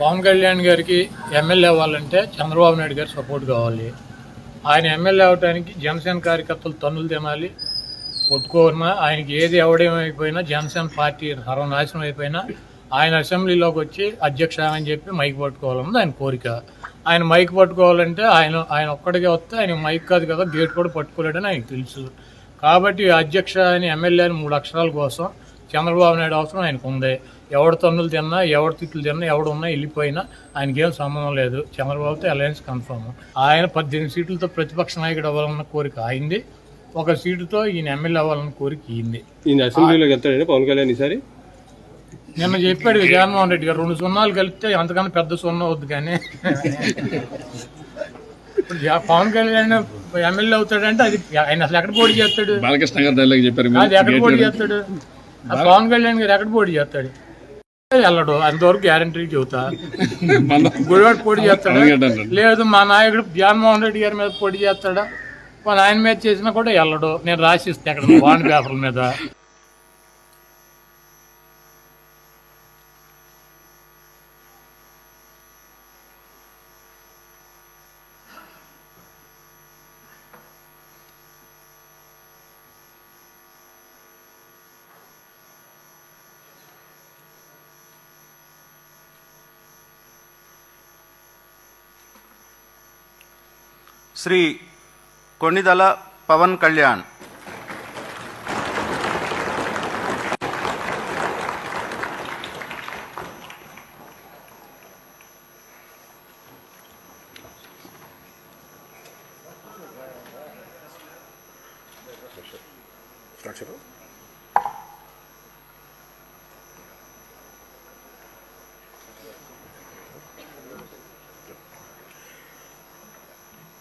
పవన్ కళ్యాణ్ గారికి ఎమ్మెల్యే అవ్వాలంటే చంద్రబాబు నాయుడు గారి సపోర్ట్ కావాలి. ఆయన ఎమ్మెల్యే అవడానికి జనసేన కార్యకర్తలు తన్నులు తినాలి. కొట్టుకోవడమా ఆయనకి ఏది ఎవడేమైపోయినా జనసేన పార్టీ సర్వనాశనం అయిపోయినా ఆయన అసెంబ్లీలోకి వచ్చి అధ్యక్ష అని చెప్పి మైక్ పట్టుకోవాలన్నది ఆయన కోరిక. ఆయన మైక్ పట్టుకోవాలంటే ఆయన ఆయన ఒక్కడికే వస్తే ఆయన మైక్ కాదు కదా గేట్ కూడా పట్టుకోలేడని ఆయనకు తెలుసు. కాబట్టి అధ్యక్ష అని ఎమ్మెల్యే అని మూడు అక్షరాల కోసం చంద్రబాబు నాయుడు అవసరం ఆయనకు ఉంది ఎవడు తన్నులు తిన్నా ఎవడు తిట్లు తిన్నా ఎవడు ఉన్నా వెళ్ళిపోయినా ఆయనకేం సంబంధం లేదు. చంద్రబాబుతో అలయన్స్ కన్ఫర్మ్ ఆయన పద్దెనిమిది సీట్లతో ప్రతిపక్ష నాయకుడు అవ్వాలన్న కోరిక అయింది ఒక సీటుతో ఈయన ఎమ్మెల్యే అవ్వాలన్న కోరిక ఈయన అసెంబ్లీలోకి వెళ్తాడండి పవన్ కళ్యాణ్ ఈసారి? నిన్న చెప్పాడు జగన్మోహన్ రెడ్డి గారు రెండు సున్నాలు కలిపితే అంతకన్నా పెద్ద సున్నా వద్దు కానీ. ఇప్పుడు పవన్ కళ్యాణ్ ఎమ్మెల్యే అవుతాడంటే అది ఆయన అసలు ఎక్కడ పోటీ చేస్తాడు? బాలకృష్ణ గారు చెప్పారు మీరు. అది ఎక్కడ పోటీ చేస్తాడు? ఆ పవన్ కళ్యాణ్ గారు ఎక్కడ పోటీ చేస్తాడు? వెళ్ళడు అంతవరకు గ్యారంటీ చెబుతా. గుడివాడ పోటీ చేస్తాడు. లేదు మా నాయకుడు జగన్మోహన్ రెడ్డి గారి మీద పోటీ చేస్తాడా? మన ఆయన మీద చేసినా కూడా వెళ్ళడు. నేను రాసిస్తే అక్కడ బాండ్ పేపర్ల మీద. శ్రీ కొణిదల పవన్ కళ్యాణ్.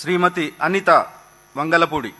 శ్రీమతి అనిత వంగలపూడి